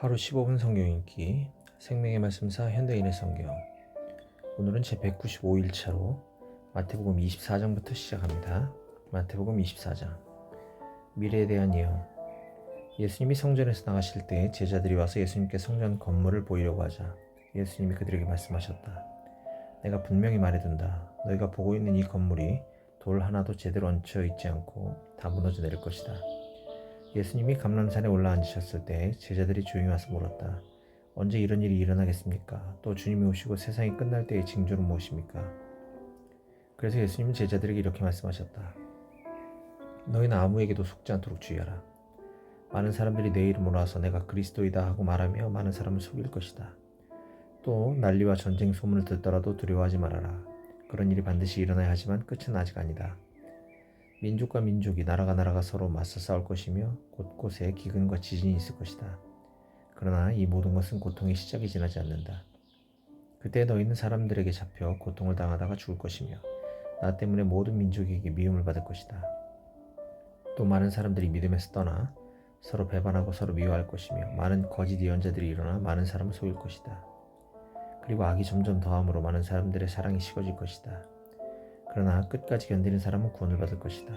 하루 15분 성경 읽기 생명의 말씀사 현대인의 성경 오늘은 제 195일차로 마태복음 24장부터 시작합니다. 마태복음 24장 미래에 대한 예언 예수님이 성전에서 나가실 때 제자들이 와서 예수님께 성전 건물을 보이려고 하자 예수님이 그들에게 말씀하셨다. 내가 분명히 말해둔다. 너희가 보고 있는 이 건물이 돌 하나도 제대로 얹혀 있지 않고 다 무너져 내릴 것이다. 예수님이 감람산에 올라앉으셨을 때 제자들이 조용히 와서 물었다. 언제 이런 일이 일어나겠습니까? 또 주님이 오시고 세상이 끝날 때의 징조는 무엇입니까? 그래서 예수님은 제자들에게 이렇게 말씀하셨다. 너희는 아무에게도 속지 않도록 주의하라. 많은 사람들이 내 이름으로 와서 내가 그리스도이다 하고 말하며 많은 사람을 속일 것이다. 또 난리와 전쟁 소문을 듣더라도 두려워하지 말아라. 그런 일이 반드시 일어나야 하지만 끝은 아직 아니다. 민족과 민족이 나라가 나라가 서로 맞서 싸울 것이며 곳곳에 기근과 지진이 있을 것이다. 그러나 이 모든 것은 고통의 시작이 지나지 않는다. 그때 너희는 사람들에게 잡혀 고통을 당하다가 죽을 것이며 나 때문에 모든 민족에게 미움을 받을 것이다. 또 많은 사람들이 믿음에서 떠나 서로 배반하고 서로 미워할 것이며 많은 거짓 예언자들이 일어나 많은 사람을 속일 것이다. 그리고 악이 점점 더함으로 많은 사람들의 사랑이 식어질 것이다. 그러나 끝까지 견디는 사람은 구원을 받을 것이다.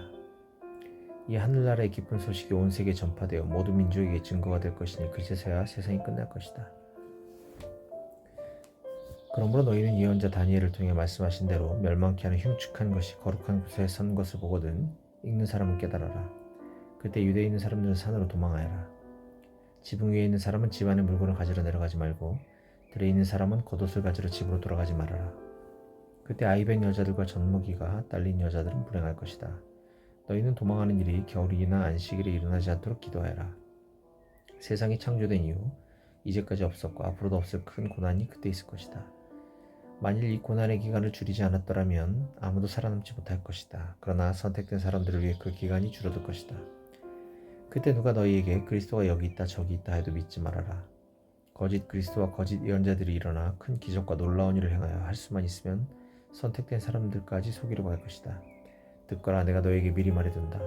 이 하늘나라의 기쁜 소식이 온 세계에 전파되어 모든 민족에게 증거가 될 것이니 그제서야 세상이 끝날 것이다. 그러므로 너희는 예언자 다니엘을 통해 말씀하신 대로 멸망케 하는 흉측한 것이 거룩한 곳에 선 것을 보거든 읽는 사람은 깨달아라. 그때 유대에 있는 사람들은 산으로 도망하여라. 지붕 위에 있는 사람은 집안의 물건을 가지러 내려가지 말고 들에 있는 사람은 겉옷을 가지러 집으로 돌아가지 말아라. 그때 아이벤 여자들과 젖먹이가 딸린 여자들은 불행할 것이다. 너희는 도망하는 일이 겨울이나 안식일에 일어나지 않도록 기도하여라. 세상이 창조된 이후 이제까지 없었고 앞으로도 없을 큰 고난이 그때 있을 것이다. 만일 이 고난의 기간을 줄이지 않았더라면 아무도 살아남지 못할 것이다. 그러나 선택된 사람들을 위해 그 기간이 줄어들 것이다. 그때 누가 너희에게 그리스도가 여기 있다 저기 있다 해도 믿지 말아라. 거짓 그리스도와 거짓 예언자들이 일어나 큰 기적과 놀라운 일을 행하여 할 수만 있으면 선택된 사람들까지 속이려고 할 것이다. 듣거라 내가 너에게 미리 말해둔다.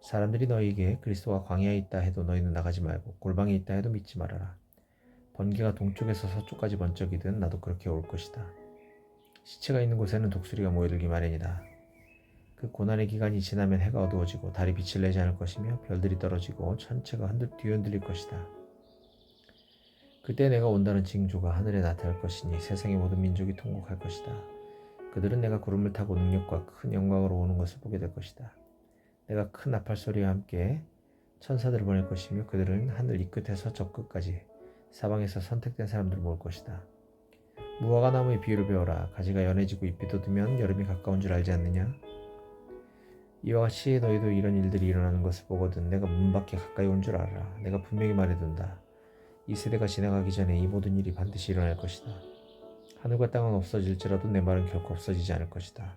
사람들이 너희에게 그리스도가 광야에 있다 해도 너희는 나가지 말고 골방에 있다 해도 믿지 말아라. 번개가 동쪽에서 서쪽까지 번쩍이든 나도 그렇게 올 것이다. 시체가 있는 곳에는 독수리가 모여들기 마련이다. 그 고난의 기간이 지나면 해가 어두워지고 달이 빛을 내지 않을 것이며 별들이 떨어지고 천체가 흔들 뒤흔들릴 것이다. 그때 내가 온다는 징조가 하늘에 나타날 것이니 세상의 모든 민족이 통곡할 것이다. 그들은 내가 구름을 타고 능력과 큰 영광으로 오는 것을 보게 될 것이다. 내가 큰 나팔 소리와 함께 천사들을 보낼 것이며 그들은 하늘 이 끝에서 저 끝까지 사방에서 선택된 사람들을 모을 것이다. 무화과 나무의 비유를 배워라. 가지가 연해지고 잎이 돋으면 여름이 가까운 줄 알지 않느냐? 이와 같이 너희도 이런 일들이 일어나는 것을 보거든 내가 문 밖에 가까이 온 줄 알아. 내가 분명히 말해둔다. 이 세대가 지나가기 전에 이 모든 일이 반드시 일어날 것이다. 하늘과 땅은 없어질지라도 내 말은 결코 없어지지 않을 것이다.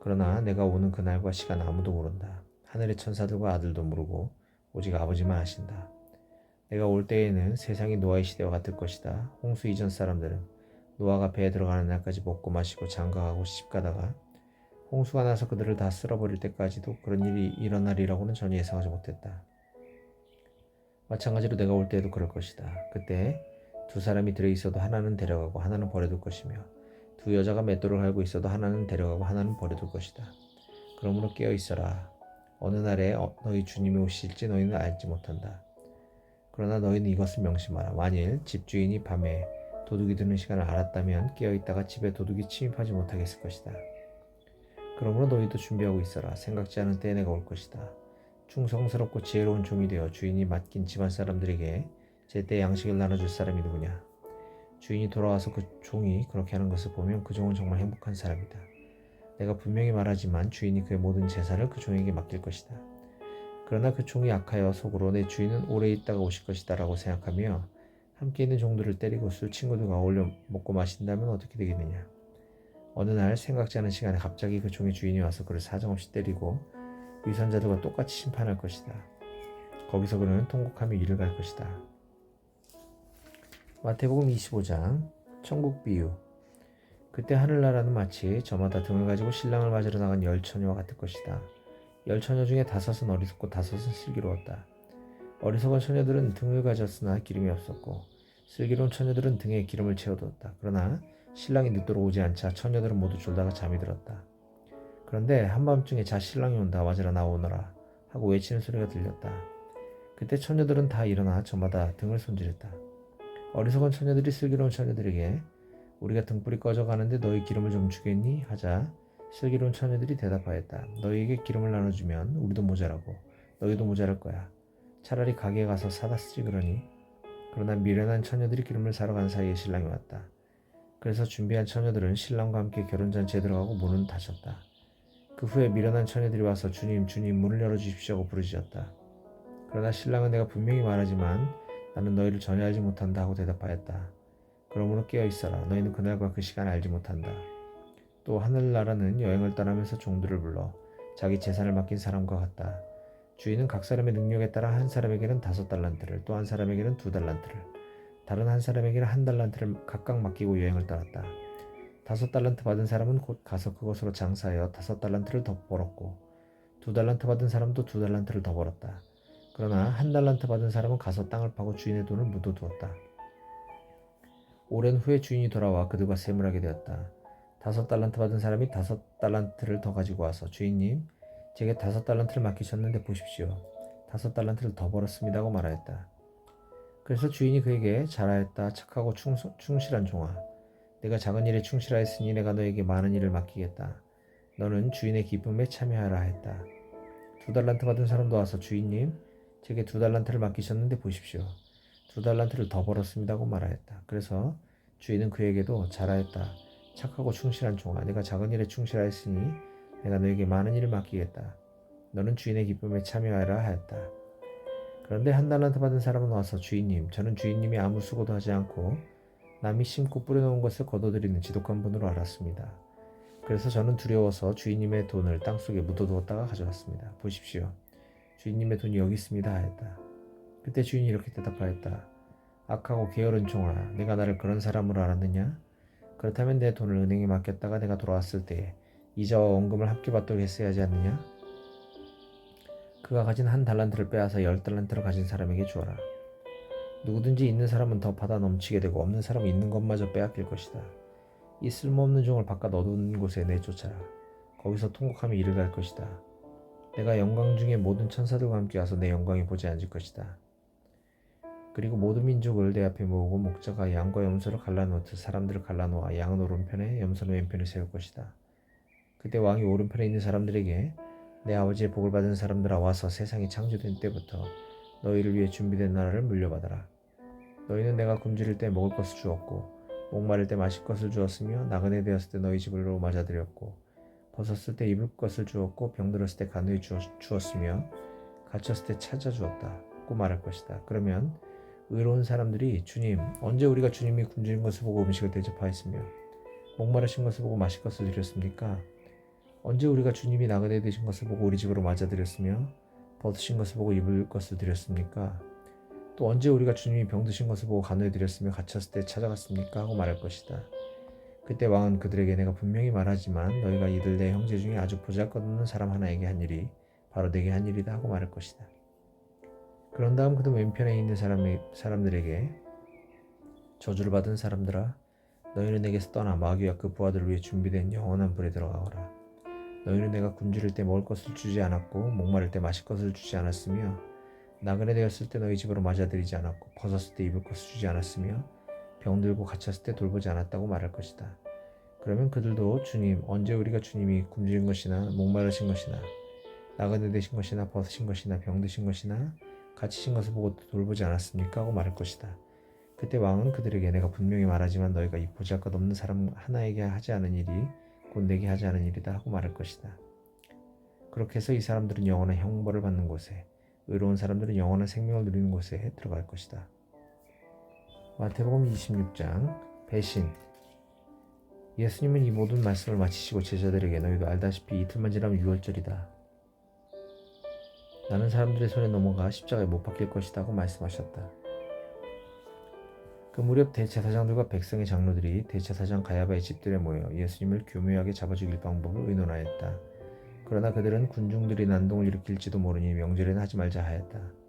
그러나 내가 오는 그날과 시간 아무도 모른다. 하늘의 천사들과 아들도 모르고 오직 아버지만 아신다. 내가 올 때에는 세상이 노아의 시대와 같을 것이다. 홍수 이전 사람들은 노아가 배에 들어가는 날까지 먹고 마시고 장가가고 시집가다가 홍수가 나서 그들을 다 쓸어버릴 때까지도 그런 일이 일어나리라고는 전혀 예상하지 못했다. 마찬가지로 내가 올 때에도 그럴 것이다. 그때 두 사람이 들어 있어도 하나는 데려가고 하나는 버려둘 것이며 두 여자가 맷돌을 갈고 있어도 하나는 데려가고 하나는 버려둘 것이다. 그러므로 깨어 있어라. 어느 날에 어, 너희 주님이 오실지 너희는 알지 못한다. 그러나 너희는 이것을 명심하라. 만일 집주인이 밤에 도둑이 드는 시간을 알았다면 깨어 있다가 집에 도둑이 침입하지 못하게 했을 것이다. 그러므로 너희도 준비하고 있어라. 생각지 않은 때에 내가 올 것이다. 충성스럽고 지혜로운 종이 되어 주인이 맡긴 집안 사람들에게 제때 양식을 나눠줄 사람이 누구냐? 주인이 돌아와서 그 종이 그렇게 하는 것을 보면 그 종은 정말 행복한 사람이다. 내가 분명히 말하지만 주인이 그의 모든 재산을 그 종에게 맡길 것이다. 그러나 그 종이 악하여 속으로 내 주인은 오래 있다가 오실 것이다 라고 생각하며 함께 있는 종들을 때리고 술 친구들과 어울려 먹고 마신다면 어떻게 되겠느냐. 어느 날 생각지 않은 시간에 갑자기 그 종의 주인이 와서 그를 사정없이 때리고 위선자들과 똑같이 심판할 것이다. 거기서 그는 통곡하며 일을 갈 것이다. 마태복음 25장 천국 비유 그때 하늘나라는 마치 저마다 등을 가지고 신랑을 맞으러 나간 열 처녀와 같을 것이다. 열 처녀 중에 다섯은 어리석고 다섯은 슬기로웠다. 어리석은 처녀들은 등을 가졌으나 기름이 없었고 슬기로운 처녀들은 등에 기름을 채워두었다. 그러나 신랑이 늦도록 오지 않자 처녀들은 모두 졸다가 잠이 들었다. 그런데 한밤중에 자 신랑이 온다 맞으러 나오너라 하고 외치는 소리가 들렸다. 그때 처녀들은 다 일어나 저마다 등을 손질했다. 어리석은 처녀들이 슬기로운 처녀들에게 우리가 등불이 꺼져가는데 너희 기름을 좀 주겠니? 하자 슬기로운 처녀들이 대답하였다. 너희에게 기름을 나눠주면 우리도 모자라고 너희도 모자랄 거야. 차라리 가게에 가서 사다 쓰지 그러니. 그러나 미련한 처녀들이 기름을 사러 간 사이에 신랑이 왔다. 그래서 준비한 처녀들은 신랑과 함께 결혼잔치에 들어가고 문은 닫혔다. 그 후에 미련한 처녀들이 와서 주님 주님 문을 열어주십시오 하고 부르짖었다. 그러나 신랑은 내가 분명히 말하지만 나는 너희를 전혀 알지 못한다 하고 대답하였다. 그러므로 깨어 있어라. 너희는 그날과 그 시간을 알지 못한다. 또 하늘나라는 여행을 떠나면서 종들을 불러 자기 재산을 맡긴 사람과 같다. 주인은 각 사람의 능력에 따라 한 사람에게는 다섯 달란트를 또 한 사람에게는 두 달란트를 다른 한 사람에게는 한 달란트를 각각 맡기고 여행을 떠났다. 다섯 달란트 받은 사람은 곧 가서 그것으로 장사하여 다섯 달란트를 더 벌었고 두 달란트 받은 사람도 두 달란트를 더 벌었다. 그러나 한 달란트 받은 사람은 가서 땅을 파고 주인의 돈을 묻어두었다. 오랜 후에 주인이 돌아와 그들과 세물하게 되었다. 다섯 달란트 받은 사람이 다섯 달란트를 더 가지고 와서 주인님 제게 다섯 달란트를 맡기셨는데 보십시오. 다섯 달란트를 더 벌었습니다 하고 말하였다. 그래서 주인이 그에게 잘하였다 착하고 충, 충실한 종아 내가 작은 일에 충실하였으니 내가 너에게 많은 일을 맡기겠다. 너는 주인의 기쁨에 참여하라 했다. 두 달란트 받은 사람도 와서 주인님 제게 두 달란트를 맡기셨는데 보십시오. 두 달란트를 더 벌었습니다 하고 말하였다. 그래서 주인은 그에게도 잘하였다. 착하고 충실한 종아 내가 작은 일에 충실하였으니 내가 너에게 많은 일을 맡기겠다. 너는 주인의 기쁨에 참여하라 하였다. 그런데 한 달란트 받은 사람은 와서 주인님 저는 주인님이 아무 수고도 하지 않고 남이 심고 뿌려놓은 것을 거둬들이는 지독한 분으로 알았습니다. 그래서 저는 두려워서 주인님의 돈을 땅속에 묻어두었다가 가져왔습니다. 보십시오. 주인님의 돈이 여기 있습니다 하였다. 그때 주인이 이렇게 대답하였다. 악하고 게으른 종아 내가 나를 그런 사람으로 알았느냐? 그렇다면 내 돈을 은행에 맡겼다가 내가 돌아왔을 때에 이자와 원금을 함께 받도록 했어야 하지 않느냐? 그가 가진 한 달란트를 빼앗아 열 달란트를 가진 사람에게 주어라. 누구든지 있는 사람은 더 받아 넘치게 되고 없는 사람은 있는 것마저 빼앗길 것이다. 이 쓸모없는 종을 바깥 어두운 곳에 내쫓아라. 거기서 통곡하며 이를 갈 것이다. 내가 영광 중에 모든 천사들과 함께 와서 내 영광에 보지 않을 것이다. 그리고 모든 민족을 내 앞에 모으고 목자가 양과 염소를 갈라놓듯 사람들을 갈라놓아 양은 오른편에 염소는 왼편에 세울 것이다. 그때 왕이 오른편에 있는 사람들에게 내 아버지의 복을 받은 사람들아 와서 세상이 창조된 때부터 너희를 위해 준비된 나라를 물려받아라. 너희는 내가 굶주릴 때 먹을 것을 주었고 목마를 때 마실 것을 주었으며 나그네 되었을 때 너희 집으로 맞아들였고 벗었을 때 입을 것을 주었고 병들었을 때 간호해 주었으며 갇혔을 때 찾아 주었다고 말할 것이다. 그러면 의로운 사람들이 주님 언제 우리가 주님이 굶주린 것을 보고 음식을 대접하였으며 목마르신 것을 보고 마실 것을 드렸습니까? 언제 우리가 주님이 나그네 되신 것을 보고 우리 집으로 맞아들였으며 벗으신 것을 보고 입을 것을 드렸습니까? 또 언제 우리가 주님이 병드신 것을 보고 간호해 드렸으며 갇혔을 때 찾아갔습니까? 하고 말할 것이다. 그때 왕은 그들에게 내가 분명히 말하지만 너희가 이들 내 형제 중에 아주 보잘것없는 사람 하나에게 한 일이 바로 내게 한 일이다 하고 말할 것이다. 그런 다음 그도 왼편에 있는 사람, 사람들에게 저주를 받은 사람들아 너희는 내게서 떠나 마귀와 그 부하들을 위해 준비된 영원한 불에 들어가거라. 너희는 내가 굶주릴 때 먹을 것을 주지 않았고 목마를 때 마실 것을 주지 않았으며 나그네 되었을 때 너희 집으로 맞아들이지 않았고 벗었을 때 입을 것을 주지 않았으며 병들고 갇혔을 때 돌보지 않았다고 말할 것이다. 그러면 그들도 주님 언제 우리가 주님이 굶주린 것이나 목마르신 것이나 나그네 되신 것이나 벗으신 것이나 병드신 것이나 갇히신 것을 보고 돌보지 않았습니까? 하고 말할 것이다. 그때 왕은 그들에게 내가 분명히 말하지만 너희가 이 보잘것없는 사람 하나에게 하지 않은 일이 곧 내게 하지 않은 일이다 하고 말할 것이다. 그렇게 해서 이 사람들은 영원한 형벌을 받는 곳에 의로운 사람들은 영원한 생명을 누리는 곳에 들어갈 것이다. 마태복음 26장 배신 예수님은 이 모든 말씀을 마치시고 제자들에게 너희도 알다시피 이틀만 지나면 6월절이다. 나는 사람들의 손에 넘어가 십자가에 못 박힐 것이다 고 말씀하셨다. 그 무렵 대제사장들과 백성의 장로들이 대제사장 가야바의 집들에 모여 예수님을 교묘하게 잡아 죽일 방법을 의논하였다. 그러나 그들은 군중들이 난동을 일으킬지도 모르니 명절에는 하지 말자 하였다.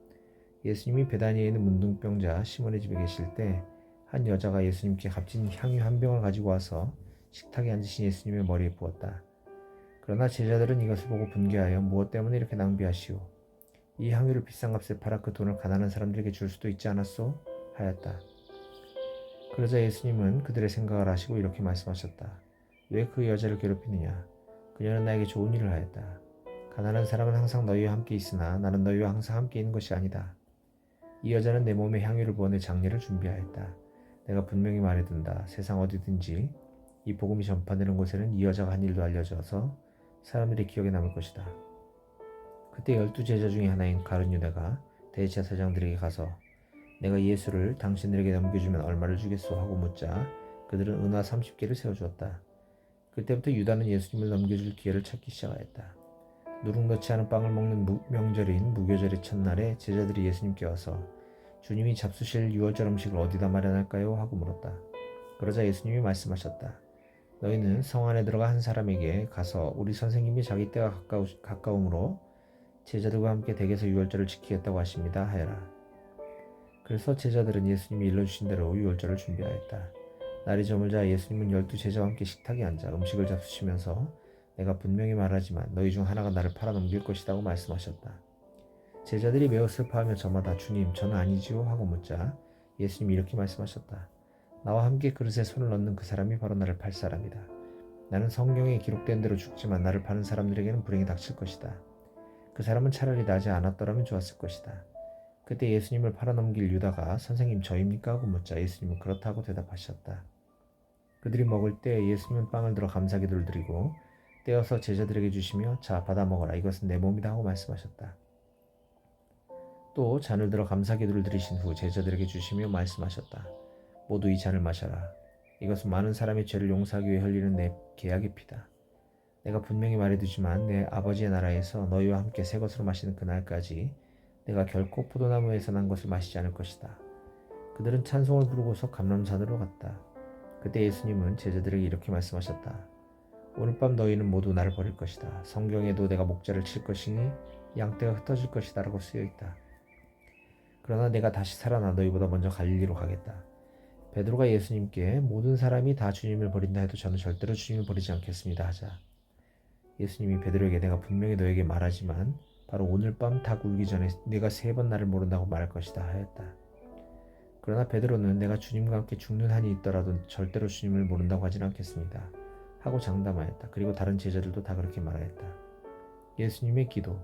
예수님이 베다니에 있는 문둥병자 시몬의 집에 계실 때 한 여자가 예수님께 값진 향유 한 병을 가지고 와서 식탁에 앉으신 예수님의 머리에 부었다. 그러나 제자들은 이것을 보고 분개하여 무엇 때문에 이렇게 낭비하시오? 이 향유를 비싼 값에 팔아 그 돈을 가난한 사람들에게 줄 수도 있지 않았소? 하였다. 그러자 예수님은 그들의 생각을 하시고 이렇게 말씀하셨다. 왜 그 여자를 괴롭히느냐? 그녀는 나에게 좋은 일을 하였다. 가난한 사람은 항상 너희와 함께 있으나 나는 너희와 항상 함께 있는 것이 아니다. 이 여자는 내 몸에 향유를 부어 내 장례를 준비하였다. 내가 분명히 말해둔다. 세상 어디든지 이 복음이 전파되는 곳에는 이 여자가 한 일도 알려져서 사람들의 기억에 남을 것이다. 그때 열두 제자 중에 하나인 가룟 유다가 대제사장들에게 가서 내가 예수를 당신들에게 넘겨주면 얼마를 주겠소 하고 묻자 그들은 은화 30개를 세워주었다. 그때부터 유다는 예수님을 넘겨줄 기회를 찾기 시작하였다. 누룩 넣지 않은 빵을 먹는 무- 명절인 무교절의 첫날에 제자들이 예수님께 와서 주님이 잡수실 유월절 음식을 어디다 마련할까요? 하고 물었다. 그러자 예수님이 말씀하셨다. 너희는 성 안에 들어가 한 사람에게 가서 우리 선생님이 자기 때가 가까우, 가까움으로 제자들과 함께 댁에서 유월절을 지키겠다고 하십니다. 하여라. 그래서 제자들은 예수님이 일러주신 대로 유월절을 준비하였다. 날이 저물자 예수님은 열두 제자와 함께 식탁에 앉아 음식을 잡수시면서 내가 분명히 말하지만 너희 중 하나가 나를 팔아넘길 것이라고 말씀하셨다. 제자들이 매우 슬퍼하며 저마다 주님 저는 아니지요 하고 묻자 예수님이 이렇게 말씀하셨다. 나와 함께 그릇에 손을 넣는 그 사람이 바로 나를 팔 사람이다. 나는 성경에 기록된 대로 죽지만 나를 파는 사람들에게는 불행이 닥칠 것이다. 그 사람은 차라리 나지 않았더라면 좋았을 것이다. 그때 예수님을 팔아넘길 유다가 선생님 저입니까 하고 묻자 예수님은 그렇다고 대답하셨다. 그들이 먹을 때 예수님은 빵을 들어 감사기도를 드리고 떼어서 제자들에게 주시며 자 받아 먹어라 이것은 내 몸이다 하고 말씀하셨다. 또 잔을 들어 감사기도를 드리신 후 제자들에게 주시며 말씀하셨다. 모두 이 잔을 마셔라. 이것은 많은 사람의 죄를 용서하기 위해 흘리는 내 계약의 피다. 내가 분명히 말해두지만 내 아버지의 나라에서 너희와 함께 새 것으로 마시는 그날까지 내가 결코 포도나무에서 난 것을 마시지 않을 것이다. 그들은 찬송을 부르고서 감람산으로 갔다. 그때 예수님은 제자들에게 이렇게 말씀하셨다. 오늘 밤 너희는 모두 나를 버릴 것이다. 성경에도 내가 목자를 칠 것이니 양떼가 흩어질 것이다 라고 쓰여 있다. 그러나 내가 다시 살아나 너희보다 먼저 갈릴리로 가겠다. 베드로가 예수님께 모든 사람이 다 주님을 버린다 해도 저는 절대로 주님을 버리지 않겠습니다 하자. 예수님이 베드로에게 내가 분명히 너에게 말하지만 바로 오늘 밤 닭 울기 전에 네가 세 번 나를 모른다고 말할 것이다 하였다. 그러나 베드로는 내가 주님과 함께 죽는 한이 있더라도 절대로 주님을 모른다고 하진 않겠습니다. 하고 장담하였다. 그리고 다른 제자들도 다 그렇게 말하였다. 예수님의 기도.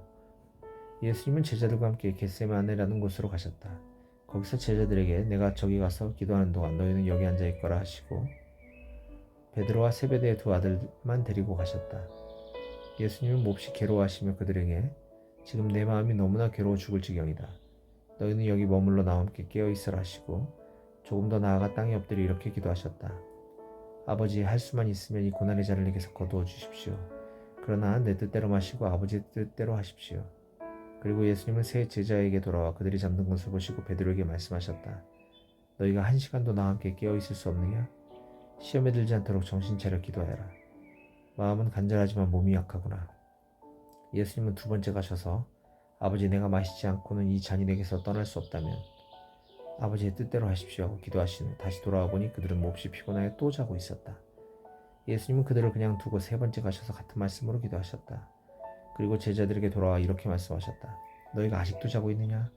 예수님은 제자들과 함께 겟세마네라는 곳으로 가셨다. 거기서 제자들에게 내가 저기 가서 기도하는 동안 너희는 여기 앉아 있거라 하시고 베드로와 세베대의 두 아들만 데리고 가셨다. 예수님은 몹시 괴로워하시며 그들에게 지금 내 마음이 너무나 괴로워 죽을 지경이다. 너희는 여기 머물러 나와 함께 깨어 있으라 하시고 조금 더 나아가 땅에 엎드려 이렇게 기도하셨다. 아버지 할 수만 있으면 이 고난의 자를 내게서 거두어 주십시오. 그러나 내 뜻대로 마시고 아버지의 뜻대로 하십시오. 그리고 예수님은 세 제자에게 돌아와 그들이 잠든 것을 보시고 베드로에게 말씀하셨다. 너희가 한 시간도 나와 함께 깨어 있을 수 없느냐? 시험에 들지 않도록 정신 차려 기도하여라. 마음은 간절하지만 몸이 약하구나. 예수님은 두 번째 가셔서 아버지 내가 마시지 않고는 이 잔이 내게서 떠날 수 없다면 아버지의 뜻대로 하십시오 하고 기도하신 후 다시 돌아와 보니 그들은 몹시 피곤하여 또 자고 있었다. 예수님은 그들을 그냥 두고 세 번째 가셔서 같은 말씀으로 기도하셨다. 그리고 제자들에게 돌아와 이렇게 말씀하셨다. 너희가 아직도 자고 있느냐?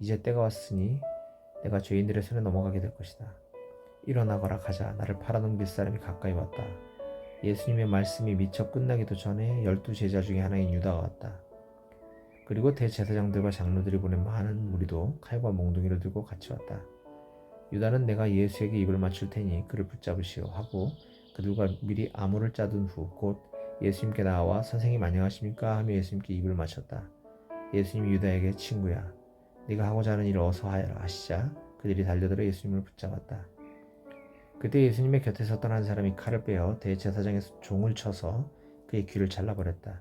이제 때가 왔으니 내가 죄인들의 손에 넘어가게 될 것이다. 일어나거라 가자. 나를 팔아넘길 사람이 가까이 왔다. 예수님의 말씀이 미처 끝나기도 전에 열두 제자 중에 하나인 유다가 왔다. 그리고 대제사장들과 장로들이 보낸 많은 무리도 칼과 몽둥이를 들고 같이 왔다. 유다는 내가 예수에게 입을 맞출 테니 그를 붙잡으시오 하고 그들과 미리 암호를 짜둔 후 곧 예수님께 나와 선생님 안녕하십니까 하며 예수님께 입을 맞췄다. 예수님이 유다에게 친구야 네가 하고자 하는 일을 어서 하시자 그들이 달려들어 예수님을 붙잡았다. 그때 예수님의 곁에 섰던 한 사람이 칼을 빼어 대제사장에서 종을 쳐서 그의 귀를 잘라버렸다.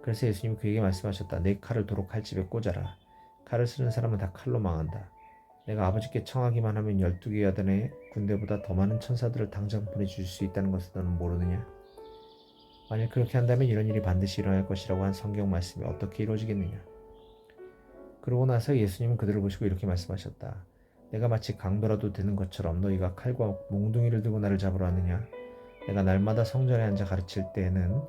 그래서 예수님이 그에게 말씀하셨다. 내 칼을 도로 칼집에 꽂아라. 칼을 쓰는 사람은 다 칼로 망한다. 내가 아버지께 청하기만 하면 열두 개 여단의 군대보다 더 많은 천사들을 당장 보내줄 수 있다는 것을 너는 모르느냐? 만일 그렇게 한다면 이런 일이 반드시 일어날 것이라고 한 성경 말씀이 어떻게 이루어지겠느냐? 그러고 나서 예수님은 그들을 보시고 이렇게 말씀하셨다. 내가 마치 강도라도 되는 것처럼 너희가 칼과 몽둥이를 들고 나를 잡으러 왔느냐? 내가 날마다 성전에 앉아 가르칠 때에는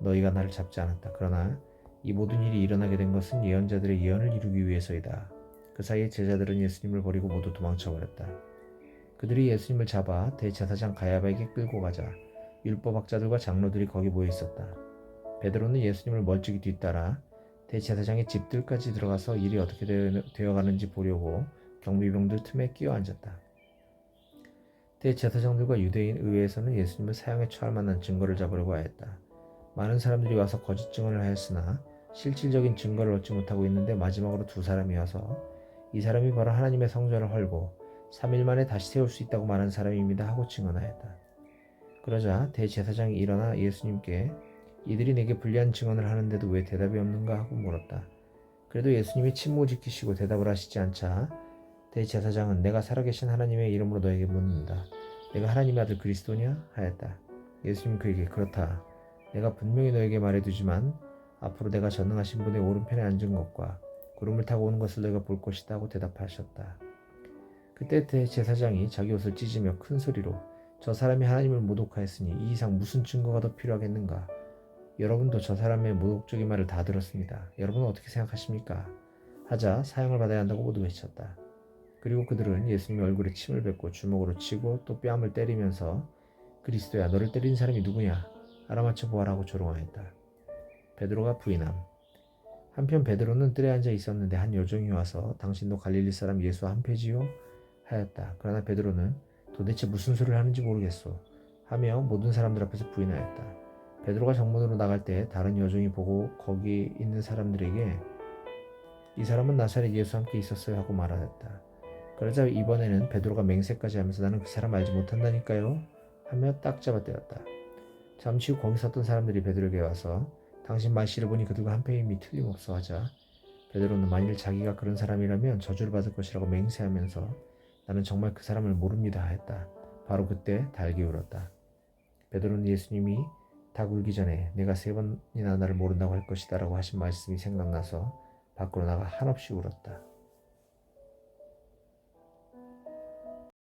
너희가 나를 잡지 않았다. 그러나 이 모든 일이 일어나게 된 것은 예언자들의 예언을 이루기 위해서이다. 그 사이에 제자들은 예수님을 버리고 모두 도망쳐 버렸다. 그들이 예수님을 잡아 대제사장 가야바에게 끌고 가자 율법학자들과 장로들이 거기 모여 있었다. 베드로는 예수님을 멀찍이 뒤따라 대제사장의 집들까지 들어가서 일이 어떻게 되어 가는지 보려고 경비병들 틈에 끼어 앉았다. 대제사장들과 유대인 의회에서는 예수님을 사형에 처할 만한 증거를 잡으려고 하였다. 많은 사람들이 와서 거짓 증언을 하였으나 실질적인 증거를 얻지 못하고 있는데 마지막으로 두 사람이 와서 이 사람이 바로 하나님의 성전을 헐고 3일 만에 다시 세울 수 있다고 말한 사람입니다 하고 증언하였다. 그러자 대제사장이 일어나 예수님께 이들이 내게 불리한 증언을 하는데도 왜 대답이 없는가 하고 물었다. 그래도 예수님이 침묵을 지키시고 대답을 하시지 않자 대제사장은 내가 살아계신 하나님의 이름으로 너에게 묻는다. 내가 하나님의 아들 그리스도냐? 하였다. 예수님 그에게 그렇다. 내가 분명히 너에게 말해두지만 앞으로 내가 전능하신 분의 오른편에 앉은 것과 구름을 타고 오는 것을 내가 볼 것이다 하고 대답하셨다. 그때 대제사장이 자기 옷을 찢으며 큰 소리로 저 사람이 하나님을 모독하였으니 이 이상 무슨 증거가 더 필요하겠는가? 여러분도 저 사람의 모독적인 말을 다 들었습니다. 여러분은 어떻게 생각하십니까? 하자 사형을 받아야 한다고 모두 외쳤다. 그리고 그들은 예수님의 얼굴에 침을 뱉고 주먹으로 치고 또 뺨을 때리면서 그리스도야 너를 때린 사람이 누구냐? 알아맞혀 보아라고 조롱하였다. 베드로가 부인함. 한편 베드로는 뜰에 앉아 있었는데 한 여종이 와서 당신도 갈릴리 사람 예수와 한패지요? 하였다. 그러나 베드로는 도대체 무슨 소리를 하는지 모르겠소. 하며 모든 사람들 앞에서 부인하였다. 베드로가 정문으로 나갈 때 다른 여종이 보고 거기 있는 사람들에게 이 사람은 나사렛 예수와 함께 있었어요 하고 말하였다. 그러자 이번에는 베드로가 맹세까지 하면서 나는 그 사람 알지 못한다니까요 하며 딱 잡아 때렸다. 잠시 후 거기 섰던 사람들이 베드로에게 와서 당신 말씨를 보니 그들과 한패임이 틀림없어 하자 베드로는 만일 자기가 그런 사람이라면 저주를 받을 것이라고 맹세하면서 나는 정말 그 사람을 모릅니다 했다. 바로 그때 달기 울었다. 베드로는 예수님이 닭 울기 전에 내가 세 번이나 나를 모른다고 할 것이다 라고 하신 말씀이 생각나서 밖으로 나가 한없이 울었다.